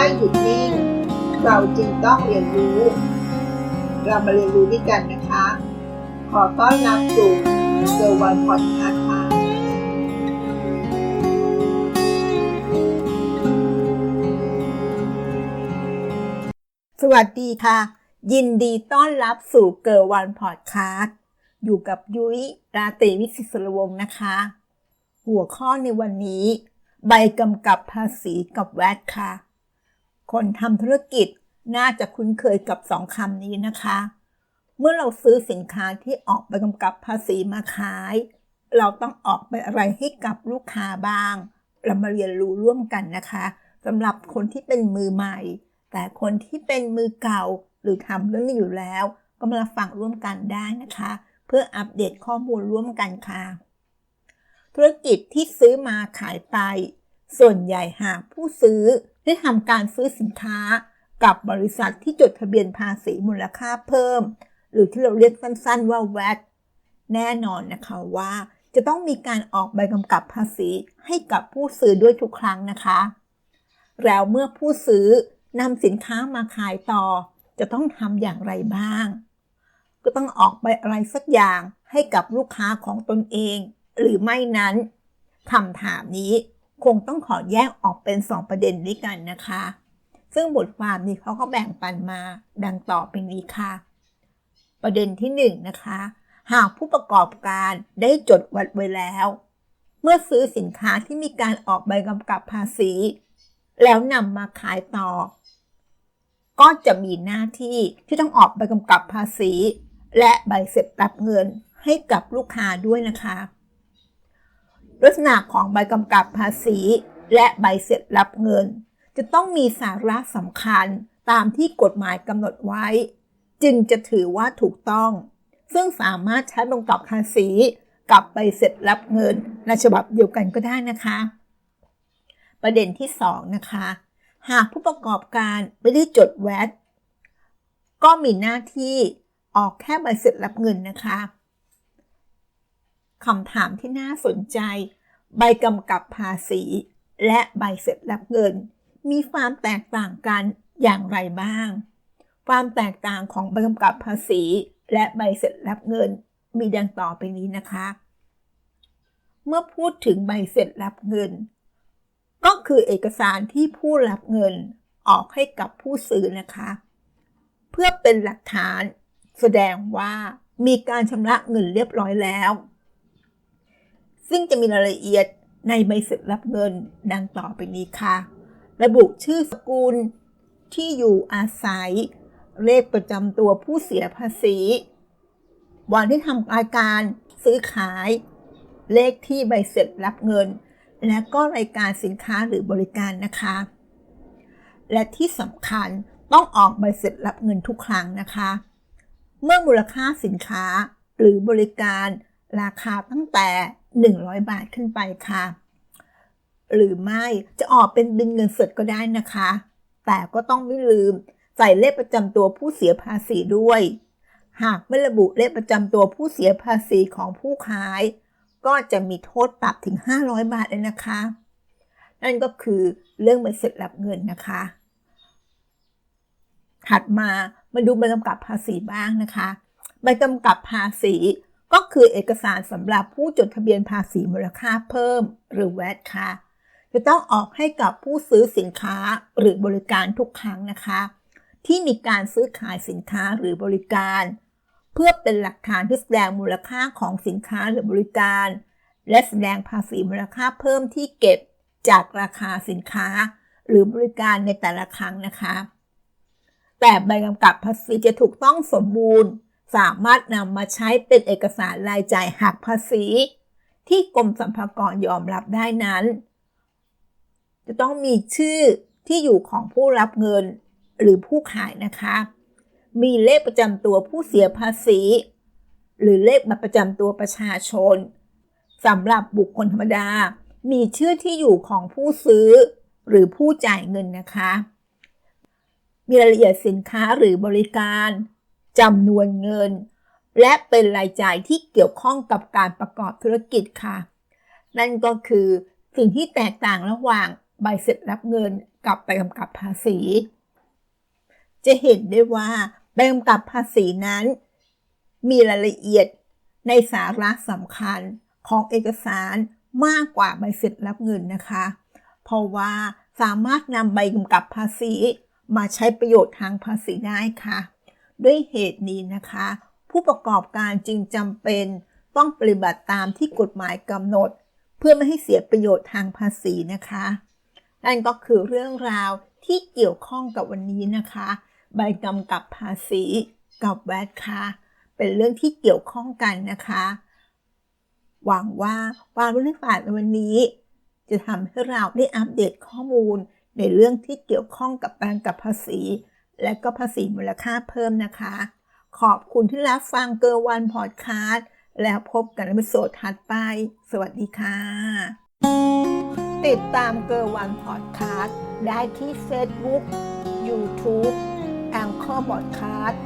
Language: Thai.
ไม่หยุดนิ่ง เราจึงต้องเรียนรู้ เรามาเรียนรู้ด้วยกันนะคะ ขอต้อนรับสู่เซอร์วันพอดคาส์ค่ะสวัสดีค่ะ ยินดีต้อนรับสู่เกิร์วันพอดคาสต์อยู่กับยุ้ยราตรีวิสิสรวงนะคะ หัวข้อในวันนี้ ใบกำกับภาษีกับแวดค่ะ คนทำธุรกิจน่าจะคุ้นเคยกับสองคำนี้นะคะ เมื่อเราซื้อสินค้าที่ออกใบกำกับภาษีมาขาย เราต้องออกใบอะไรให้กับลูกค้าบ้าง เรามาเรียนรู้ร่วมกันนะคะสำหรับคนที่เป็นมือใหม่ แต่คนที่เป็นมือเก่าหรือทำเรื่องนี้อยู่แล้ว ก็มาฟังร่วมกันได้นะคะ เพื่ออัปเดตข้อมูลร่วมกันค่ะ ธุรกิจที่ซื้อมาขายไป ส่วนใหญ่หากผู้ซื้อ ได้ทำการซื้อสินค้ากับบริษัทที่จดทะเบียนภาษีมูลค่าเพิ่ม หรือที่เราเรียกสั้นๆว่า VAT แน่นอนนะคะว่าจะต้องมีการออกใบกำกับภาษีให้กับผู้ซื้อด้วยทุกครั้งนะคะ แล้วเมื่อผู้ซื้อนำสินค้ามาขายต่อ จะต้องทำอย่างไรบ้าง ก็ต้องออกใบอะไรสักอย่างให้กับลูกค้าของตนเอง หรือไม่นั้นคำถามนี้ คงต้องขอแยกออกเป็น 2 ประเด็นด้วยกันนะคะ ซึ่งบทความนี้เขาก็แบ่งปันมาดังต่อไปนี้ค่ะ ประเด็นที่1นนะคะ หากผู้ประกอบการได้จดวัดไว้แล้ว เมื่อซื้อสินค้าที่มีการออกใบกำกับภาษี แล้วนำมาขายต่อ ก็จะมีหน้าที่ที่ต้องออกใบกำกับภาษี และใบเสร็จรับเงินให้กับลูกค้าด้วยนะคะ ลักษณะของใบกำกับภาษี และใบเสร็จรับเงิน จะต้องมีสาระสำคัญตามที่กฎหมายกำหนดไว้ จึงจะถือว่าถูกต้อง ซึ่งสามารถใช้ใบกำกับภาษีกับใบเสร็จรับเงินในฉบับเดียวกันก็ได้นะคะ ประเด็นที่ 2 นะคะ หากผู้ประกอบการไม่ได้จดแวดก็มีหน้าที่ออกแค่ใบเสร็จรับเงินนะคะคำถามที่น่าสนใจ ใบกำกับภาษี และใบเสร็จรับเงิน มีความแตกต่างกันอย่างไรบ้าง ความแตกต่างของใบกำกับภาษี และใบเสร็จรับเงิน มีดังต่อไปนี้นะคะ เมื่อพูดถึงใบเสร็จรับเงิน ก็คือเอกสารที่ผู้รับเงินออกให้กับผู้ซื้อนะคะ เพื่อเป็นหลักฐานแสดงว่ามีการชำระเงินเรียบร้อยแล้ว ซึ่งจะมีรายละเอียดในใบเสร็จรับเงินดังต่อไปนี้ค่ะ ระบุชื่อสกุลที่อยู่อาศัย เลขประจำตัวผู้เสียภาษี วันที่ทำรายการซื้อขาย เลขที่ใบเสร็จรับเงิน และก็รายการสินค้าหรือบริการนะคะ และที่สำคัญต้องออกใบเสร็จรับเงินทุกครั้งนะคะ เมื่อมูลค่าสินค้าหรือบริการราคาตั้งแต่ 100 บาทขึ้นไปค่ะ หรือไม่จะออกเป็นบินเงินสดก็ได้นะคะ แต่ก็ต้องไม่ลืมใส่เลขประจำตัวผู้เสียภาษีด้วย หากไม่ระบุเลขประจำตัวผู้เสียภาษีของผู้ขาย ก็จะมีโทษปรับถึง 500 บาทเลยนะคะ นั่นก็คือเรื่องใบเสร็จรับเงินนะคะ ถัดมามาดูใบกำกับภาษีบ้างนะคะ ใบกำกับภาษี ก็คือเอกสารสำหรับผู้จดทะเบียนภาษีมูลค่าเพิ่ม หรือ VAT ค่ะ จะต้องออกให้กับผู้ซื้อสินค้าหรือบริการทุกครั้งนะคะ ที่มีการซื้อขายสินค้าหรือบริการ เพื่อเป็นหลักฐานที่แสดงมูลค่าของสินค้าหรือบริการ และแสดงภาษีมูลค่าเพิ่มที่เก็บจากราคาสินค้า หรือบริการในแต่ละครั้งนะคะ แต่ใบกำกับภาษีจะถูกต้องสมบูรณ์ สามารถนำมาใช้เป็นเอกสารรายจ่ายหักภาษี ที่กรมสรรพากรยอมรับได้นั้น จะต้องมีชื่อที่อยู่ของผู้รับเงินหรือผู้ขายนะคะ มีเลขประจำตัวผู้เสียภาษี หรือเลขบัตรประจำตัวประชาชนสำหรับบุคคลธรรมดา มีชื่อที่อยู่ของผู้ซื้อ หรือผู้จ่ายเงินนะคะ มีรายละเอียดสินค้าหรือบริการ จำนวนเงิน และเป็นรายจ่ายที่เกี่ยวข้องกับการประกอบธุรกิจค่ะ นั่นก็คือสิ่งที่แตกต่างระหว่างใบเสร็จรับเงินกับใบกำกับภาษี จะเห็นได้ว่าใบกำกับภาษีนั้น มีรายละเอียดในสาระสำคัญของเอกสารมากกว่าใบเสร็จรับเงินนะคะ เพราะว่าสามารถนำใบกำกับภาษีมาใช้ประโยชน์ทางภาษีได้ค่ะ ด้วยเหตุนี้นะคะ ผู้ประกอบการจึงจำเป็นต้องปฏิบัติตามที่กฎหมายกำหนด เพื่อไม่ให้เสียประโยชน์ทางภาษีนะคะ นั่นก็คือเรื่องราวที่เกี่ยวข้องกับวันนี้นะคะ ใบกำกับภาษีกับแวดค่ะ เป็นเรื่องที่เกี่ยวข้องกันนะคะ หวังว่าความรู้ในฝายในวันนี้ จะทำให้เราได้อัปเดตข้อมูลในเรื่องที่เกี่ยวข้องกับการกับภาษี และก็ภาษีมูลค่าเพิ่มนะคะ ขอบคุณที่รับฟังเกอร์วันพอดคาสต์แล้วพบกันในวิดีโอถัดไป สวัสดีค่ะ ติดตามเกอร์วันพอดคาสต์ได้ที่ Facebook YouTube แองเกอร์บอดคาสต์